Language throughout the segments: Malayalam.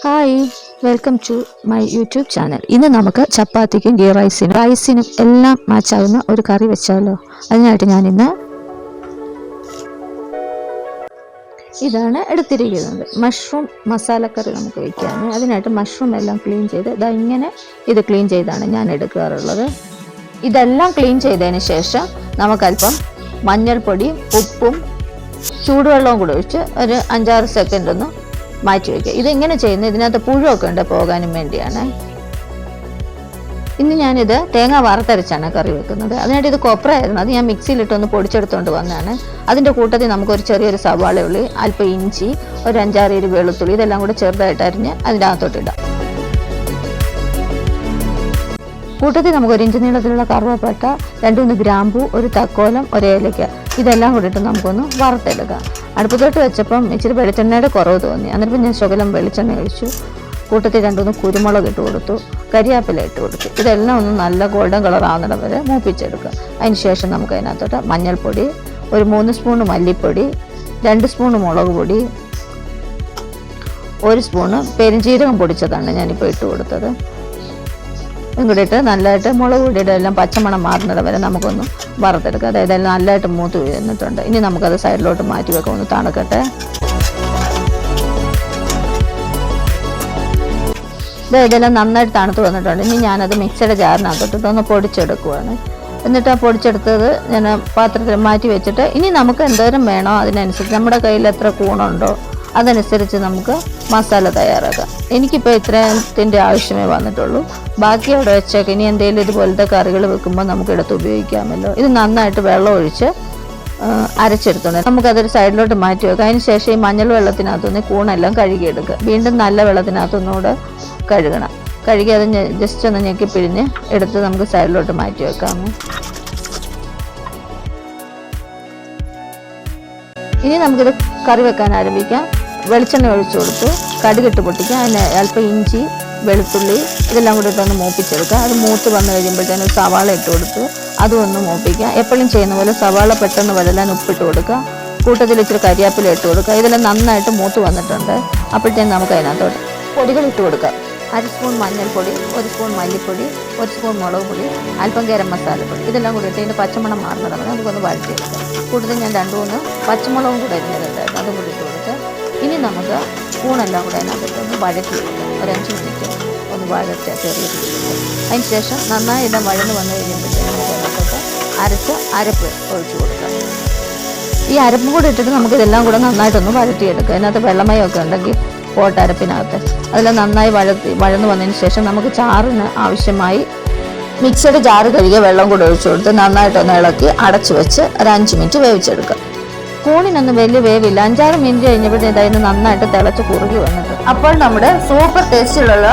Hi welcome to my YouTube channel ഇന്ന് നമുക്ക് ചപ്പാത്തിക്കും ഗീ റൈസിനും റൈസിനും എല്ലാം മാച്ചാകുന്ന ഒരു കറി വെച്ചാലോ. അതിനായിട്ട് ഞാൻ ഇന്ന് ഇതാണ് എടുത്തിരിക്കുന്നത്. മഷ്റൂം മസാലക്കറി നമുക്ക് വയ്ക്കാണ് അതിനായിട്ട് മഷ്റൂം എല്ലാം ക്ലീൻ ചെയ്ത് ഇതാ ഇങ്ങനെ ഇത് ക്ലീൻ ചെയ്താണ് ഞാൻ എടുക്കാറുള്ളത്. ഇതെല്ലാം ക്ലീൻ ചെയ്തതിന് ശേഷം നമുക്കല്പം മഞ്ഞൾപ്പൊടിയും ഉപ്പും ചൂടുവെള്ളവും കൂടെ ഒഴിച്ച് ഒരു അഞ്ചാറ് സെക്കൻഡ് ഒന്ന് മാറ്റി വയ്ക്കുക ഇതെങ്ങനെ ചെയ്യുന്നത് ഇതിനകത്ത് പുഴുവൊക്കെ ഉണ്ട് പോകാനും വേണ്ടിയാണ്. ഇന്ന് ഞാനിത് തേങ്ങ വറുത്തരച്ചാണ് കറി വെക്കുന്നത്. അതിനായിട്ട് ഇത് കൊപ്രയായിരുന്നു. അത് ഞാൻ മിക്സിയിലിട്ടൊന്ന് പൊടിച്ചെടുത്തുകൊണ്ട് വന്നതാണ്. അതിന്റെ കൂട്ടത്തിൽ നമുക്കൊരു ചെറിയൊരു സവാള ഉള്ളി അല്പം ഇഞ്ചി ഒരു അഞ്ചാറ് ഇരു വെളുത്തുള്ളി ഇതെല്ലാം കൂടെ ചെറുതായിട്ട് അരിഞ്ഞ് അതിന്റെ അകത്തോട്ട് കൂട്ടത്തിൽ നമുക്ക് ഒരു ഇഞ്ച് നീളത്തിലുള്ള കറുവപ്പട്ട രണ്ടുമൂന്ന് ഗ്രാമ്പു ഒരു തക്കോലം ഒരു ഏലയ്ക്ക ഇതെല്ലാം കൂടിയിട്ട് നമുക്കൊന്ന് വറുത്തെടുക്കാം. അടുപ്പത്തോട്ട് വെച്ചപ്പം ഇച്ചിരി വെളിച്ചെണ്ണയുടെ കുറവ് തോന്നി. അന്നേരം ഞാൻ ശകലം വെളിച്ചെണ്ണ കഴിച്ചു കൂട്ടത്തിൽ രണ്ടുമൂന്ന് കുരുമുളക് ഇട്ട് കൊടുത്തു. കരിയാപ്പില ഇട്ട് കൊടുത്തു. ഇതെല്ലാം ഒന്ന് നല്ല ഗോൾഡൻ കളർ ആവുന്നിടം വരെ മൂപ്പിച്ചെടുക്കുക. അതിന് ശേഷം നമുക്ക് അതിനകത്തോട്ട് മഞ്ഞൾപ്പൊടി ഒരു മൂന്ന് സ്പൂണ് മല്ലിപ്പൊടി രണ്ട് സ്പൂൺ മുളക് പൊടി ഒരു സ്പൂണ് പെരുംജീരകം പൊടിച്ചതാണ് ഞാനിപ്പോൾ ഇട്ട് കൊടുത്തത്. കൂടി ഇട്ട് നല്ലതായിട്ട് മുളക് പൊടിയുടെ എല്ലാം പച്ചമണം മാറുന്നത് വരെ നമുക്കൊന്ന് വറുത്തെടുക്കുക അതായത് നല്ലതായിട്ട് മൂത്ത് വീഴുന്നിട്ടുണ്ട്. ഇനി നമുക്കത് സൈഡിലോട്ട് മാറ്റി വെക്കാം. ഒന്ന് തണുക്കട്ടെ. ഇത് ഇതെല്ലാം നന്നായിട്ട് തണുത്ത് വന്നിട്ടുണ്ട്. ഇനി ഞാനത് മിക്സിയുടെ ജാറിനകത്തോട്ട് ഒന്ന് പൊടിച്ചെടുക്കുവാണ്. എന്നിട്ട് ആ പൊടിച്ചെടുത്തത് ഞാൻ പാത്രത്തിൽ മാറ്റി വെച്ചിട്ട് ഇനി നമുക്ക് എന്തോരം വേണോ അതിനനുസരിച്ച്. നമ്മുടെ കയ്യിൽ എത്ര കൂണുണ്ടോ അതനുസരിച്ച് നമുക്ക് മസാല തയ്യാറാക്കാം. എനിക്കിപ്പോൾ ഇത്രത്തിന്റെ ആവശ്യമേ വന്നിട്ടുള്ളൂ. ബാക്കി അവിടെ വെച്ചേക്ക്. ഇനി എന്തെങ്കിലും ഇതുപോലത്തെ കറികൾ വെക്കുമ്പോൾ നമുക്ക് എടുത്ത് ഉപയോഗിക്കാമല്ലോ. ഇത് നന്നായിട്ട് വെള്ളം ഒഴിച്ച് അരച്ചെടുത്തുണ്ട് നമുക്കതൊരു സൈഡിലോട്ട് മാറ്റി വെക്കാം. അതിന് ശേഷം ഈ മഞ്ഞൾ വെള്ളത്തിനകത്തുനിന്ന് കൂണെല്ലാം കഴുകിയെടുക്കുക. വീണ്ടും നല്ല വെള്ളത്തിനകത്തൊന്നുകൂടെ കഴുകണം. കഴുകി അത് ജസ്റ്റ് ഒന്ന് ഞെക്കി പിഴിഞ്ഞ് എടുത്ത് നമുക്ക് സൈഡിലോട്ട് മാറ്റി വെക്കാം ഇനി നമുക്കിത് കറി വെക്കാൻ ആരംഭിക്കാം. വെളിച്ചെണ്ണ ഒഴിച്ചു കൊടുത്ത് കടുകിട്ട് പൊട്ടിക്കുക. അതിന് അല്പം ഇഞ്ചി വെളുത്തുള്ളി ഇതെല്ലാം കൂടി ഇട്ടൊന്ന് മൂപ്പിച്ചെടുക്കുക. അത് മൂത്ത് വന്നു കഴിയുമ്പോഴത്തേനും സവാള ഇട്ട് കൊടുത്ത് അതും ഒന്ന് മൂപ്പിക്കുക. എപ്പോഴും ചെയ്യുന്ന പോലെ സവാള പെട്ടെന്ന് വഴലാൻ ഉപ്പിട്ട് കൊടുക്കുക. കൂട്ടത്തിൽ ഇച്ചിരി കരിയാപ്പില ഇട്ട് കൊടുക്കുക. ഇതെല്ലാം നന്നായിട്ട് മൂത്ത് വന്നിട്ടുണ്ട്. അപ്പോഴത്തേനും നമുക്ക് അതിനകത്തോട്ട് പൊടികൾ ഇട്ട് കൊടുക്കുക. അര സ്പൂൺ മഞ്ഞൾപ്പൊടി ഒരു സ്പൂൺ മല്ലിപ്പൊടി ഒരു സ്പൂൺ മുളക് പൊടി അല്പം ഗരം മസാലപ്പൊടി ഇതെല്ലാം കൂടി ഇട്ട് ഇതിന്റെ പച്ചമണം മാറുന്നതാണ് നമുക്കൊന്ന് വഴറ്റിയെടുക്കാം. കൂടുതൽ ഞാൻ രണ്ട് മൂന്ന് പച്ചമുളകും കൂടെ അരിഞ്ഞതുണ്ടായിരുന്നു അതും കൂടി ഇട്ട് ഇനി നമുക്ക് സ്പൂണെല്ലാം കൂടെ അതിനകത്ത് ഒന്ന് വഴക്കി ഒരു അഞ്ച് മിനിറ്റ് ഒന്ന് വഴറ്റുക ചെറിയ അതിന് ശേഷം നന്നായി എല്ലാം വഴന്ന് വന്നു കഴിയുമ്പോഴത്തേക്കും നമുക്ക് അതിനകത്തോട്ട് അരച്ച് അരപ്പ് ഒഴിച്ചു കൊടുക്കാം. ഈ അരപ്പും കൂടെ ഇട്ടിട്ട് നമുക്ക് ഇതെല്ലാം കൂടെ നന്നായിട്ടൊന്ന് വഴറ്റിയെടുക്കുക അതിനകത്ത് വെള്ളമയമൊക്കെ ഉണ്ടെങ്കിൽ പോട്ടരപ്പിനകത്ത് അതെല്ലാം നന്നായി വഴത്തി വഴന്ന് വന്നതിന് ശേഷം നമുക്ക് ചാറിന് ആവശ്യമായി മിക്സഡ് ചാറ് കഴുകിയ വെള്ളം കൂടെ ഒഴിച്ചു കൊടുത്ത് നന്നായിട്ടൊന്ന് ഇളക്കി അടച്ചു വെച്ച് ഒരു അഞ്ച് മിനിറ്റ് വേവിച്ചെടുക്കുക കൂണിനൊന്നും വലിയ വേവില്ല. അഞ്ചാറ് മിനിറ്റ് കഴിഞ്ഞപ്പോഴത്തേക്കും ഇതായിരുന്നു നന്നായിട്ട് തിളച്ച് കുറുകി വന്നിട്ട് അപ്പോൾ നമ്മുടെ സൂപ്പർ ടേസ്റ്റിലുള്ള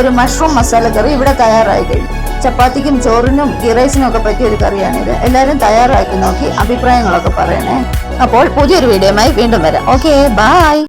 ഒരു മഷ്റൂം മസാല കറി ഇവിടെ തയ്യാറായി കഴിഞ്ഞു. ചപ്പാത്തിക്കും ചോറിനും ഗിറൈസിനും ഒക്കെ പറ്റിയ ഒരു കറിയാണിത്. എല്ലാവരും തയ്യാറാക്കി നോക്കി അഭിപ്രായങ്ങളൊക്കെ പറയണേ. അപ്പോൾ പുതിയൊരു വീഡിയോയുമായി വീണ്ടും വരാം. Okay bye